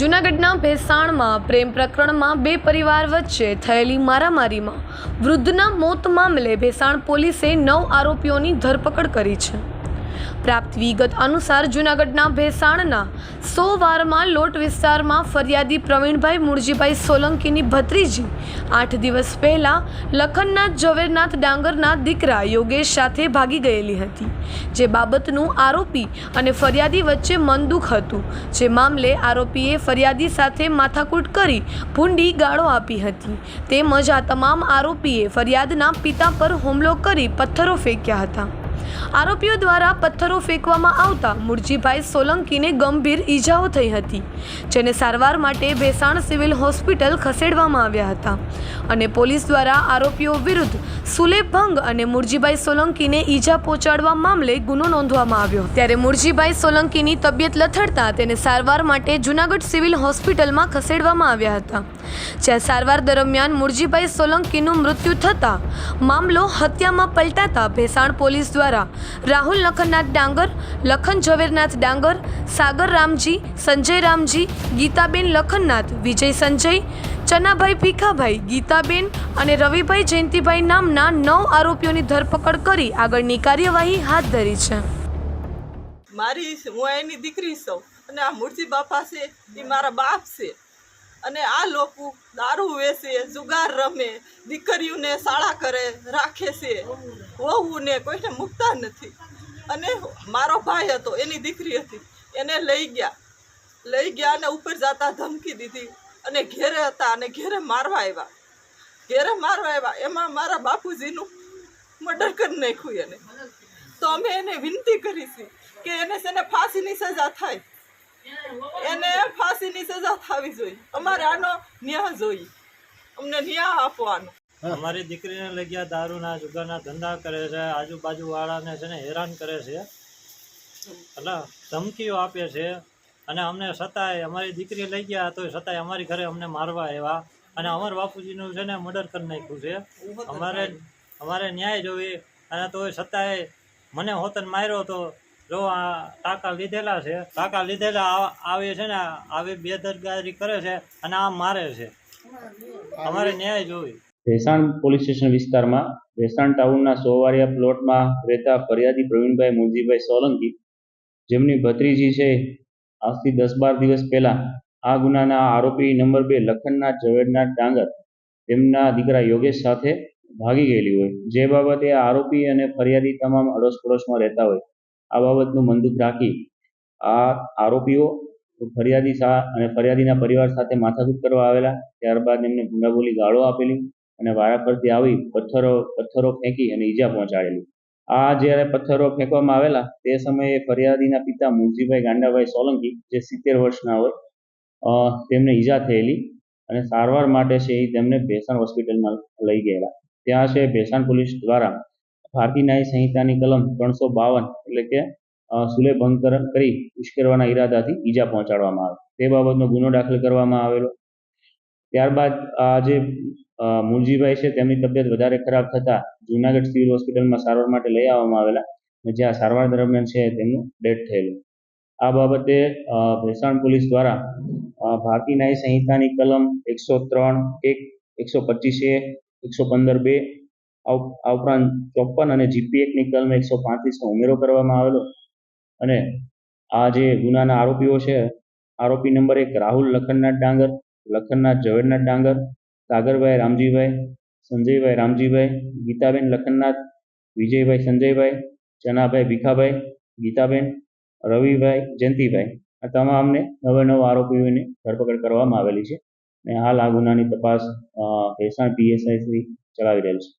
જૂનાગઢના ભેસાણમાં પ્રેમ પ્રકરણમાં બે પરિવાર વચ્ચે થયેલી મારામારીમાં વૃદ્ધના મોત મામલે ભેસાણ પોલીસે નવ આરોપીઓની ધરપકડ કરી છે. પ્રાપ્ત વિગત અનુસાર જૂનાગઢના ભેસાણના સો વારમાં લોટ વિસ્તારમાં ફરિયાદી પ્રવીણભાઈ મુળજીભાઈ સોલંકીની ભત્રીજી આઠ દિવસ પહેલાં લખનનાથ ઝવેરનાથ ડાંગરના દીકરા યોગેશ સાથે ભાગી ગયેલી હતી. જે બાબતનું આરોપી અને ફરિયાદી વચ્ચે મનદુખ હતું. જે મામલે આરોપીએ ફરિયાદી સાથે માથાકૂટ કરી ભૂંડી ગાળો આપી હતી. તેમજ આ તમામ આરોપીએ ફરિયાદના પિતા પર હુમલો કરી પથ્થરો ફેંક્યા હતા. આરોપીઓ દ્વારા પથ્થરો ફેંકવામાં આવતા મુરજીભાઈ સોલંકીને ગંભીર ઈજાઓ થઈ હતી, જેને સારવાર માટે ભેસાણ સિવિલ હોસ્પિટલ ખસેડવામાં આવ્યા હતા. અને પોલીસ દ્વારા આરોપીઓ વિરુદ્ધ સુલેભંગ અને મુરજીભાઈ સોલંકીને ઈજા પહોંચાડવા મામલે ગુનો નોંધવામાં આવ્યો. ત્યારે મુરજીભાઈ સોલંકીની તબિયત લથડતા તેને સારવાર માટે જૂનાગઢ સિવિલ હોસ્પિટલમાં ખસેડવામાં આવ્યા હતા. જ્યાં સારવાર દરમિયાન મુરજીભાઈ સોલંકીનું મૃત્યુ થતાં મામલો હત્યામાં પલટાતા ભેસાણ પોલીસ દ્વારા રાહુલ લખનનાથ ડાંગર, લખન ઝવેરનાથ ડાંગર, સાગર રામજી, સંજય રામજી, ગીતાબેન લખનનાથ, વિજય સંજય, ચનાભાઈ ભીખાભાઈ, ગીતાબેન અને રવિભાઈ જયંતિભાઈ નામના નવ આરોપીઓની ધરપકડ કરી આગળની કાર્યવાહી હાથ ધરી છે. મારી, હું એની દીકરી છું અને આ મૂર્તિ બાપા છે, એ મારા બાપ છે. અને આ લોકો દારૂ વેચે, જુગાર રમે, દીકરીઓને શાળા કરે, રાખે છે. વહુને કોઈને મૂકતા નથી. અને મારો ભાઈ હતો, એની દીકરી હતી. એને લઈ ગયા. લઈ ગયા અને ઉપર જતા ધમકી દીધી. અને ઘેરે હતા અને ઘેરે મારવા આવ્યા. ઘેરે મારવા આવ્યા. એમાં મારા બાપુજીનું મર્ડર કરી નાખ્યું એને. તો અમે એને વિનંતી કરી છે કે એને છે ફાંસીની સજા થાય. એને ફાંસીની સજા થવી જોઈએ. અમારે આનો ન્યાય જોઈએ. અમને ન્યાય આપવાનો. અમારી દીકરીને લઈ ગયા દારૂના, જુગારના ધંધા કરે છે આજુબાજુ વાળાને છે ને હેરાન કરે છે. એટલે ધમકીઓ આપે છે. અને અમને સતાય, અમારી દીકરી લઈ ગયા તો સતાય અમારી ઘરે અમને મારવા આવ્યા. અને અમર બાપુજીનું છે ને મર્ડર કરી નાખ્યું છે. અમારે અમારે ન્યાય જોઈએ. અને તોય સતાય મને હોતન માર્યો તો જો આ ટાંકા લીધેલા છે ટાંકા લીધેલા આવે છે ને, આવી બેદરકારી કરે છે અને આ મારે છે. અમારે ન્યાય જોવી ભેસાણ પોલીસ સ્ટેશન વિસ્તારમાં ભેસાણ ટાઉનના સોવારિયા પ્લોટમાં રહેતા ફરિયાદી પ્રવીણભાઈ મુરજીભાઈ સોલંકી, જેમની ભત્રીજી છે, આજથી દસ બાર દિવસ પહેલા આ ગુનાના આરોપી નંબર બે લખનનાથ ઝવેરનાથ ડાંગર, તેમના દીકરા યોગેશ સાથે ભાગી ગયેલી હોય. જે બાબતે આરોપી અને ફરિયાદી તમામ અડોશ પડોશમાં રહેતા હોય. આ બાબતનું મંદુક રાખી આ આરોપીઓ ફરિયાદી શાહ અને ફરિયાદીના પરિવાર સાથે માથાકૂટ કરવા આવેલા. ત્યારબાદ એમને ગુંડાબોલી ગાળો આપેલી અને પરથી આવી પથ્થરો પથ્થરો ફેંકી અને ઈજા પહોંચાડેલી. આ જ્યારે પથ્થરો ફેંકવામાં આવેલા, તે સમયે ફરિયાદીના પિતા મુનજીભાઈ ગાંડાભાઈ સોલંકી, જે સિત્તેર વર્ષના હોય તેમને ઈજા થયેલી અને સારવાર માટે છે એ તેમને ભેસાણ હોસ્પિટલમાં લઈ ગયેલા. ત્યાં છે ભેસાણ પોલીસ દ્વારા ભારતીય ન્યાય સંહિતાની કલમ ત્રણસો બાવન એટલે કે સુલે ભંગ કરી ઉશ્કેરવાના ઈરાદાથી ઈજા પહોંચાડવામાં આવે. તે બાબતનો ગુનો દાખલ કરવામાં આવેલો. ત્યારબાદ આ જે મુનજીભાઈ છે તેમની તબિયત વધારે ખરાબ થતાં જૂનાગઢ સિવિલ હોસ્પિટલમાં સારવાર માટે લઈ આવવામાં આવેલા જ્યાં સારવાર દરમિયાન છે તેમનું ડેથ થયેલું. આ બાબતે ભેસાણ પોલીસ દ્વારા ભારતીય ન્યાય સંહિતાની કલમ એકસો ત્રણ એક, એકસો પચીસ એ, એકસો પંદર બે આ ઉપરાંત ચોપન અને જીપી એકની કલમ એકસો પાંત્રીસનો ઉમેરો કરવામાં આવેલો. અને આ જે ગુનાના આરોપીઓ છે, આરોપી નંબર એક રાહુલ લખનનાથ ડાંગર, લખનનાથ ઝવેરનાથ ડાંગર, સાગરભાઈ રામજીભાઈ, સંજયભાઈ રામજીભાઈ, ગીતાબેન લખનનાથ, વિજયભાઈ સંજયભાઈ, ચનાભાઈ ભીખાભાઈ, ગીતાબેન, રવિભાઈ જયંતિભાઈ. આ તમામને નવે નવ આરોપીઓની ધરપકડ કરવામાં આવેલી છે. અને હાલ આ ગુનાની તપાસ ભેસાણ પીએસઆઈ શ્રી ચલાવી રહેલ છે.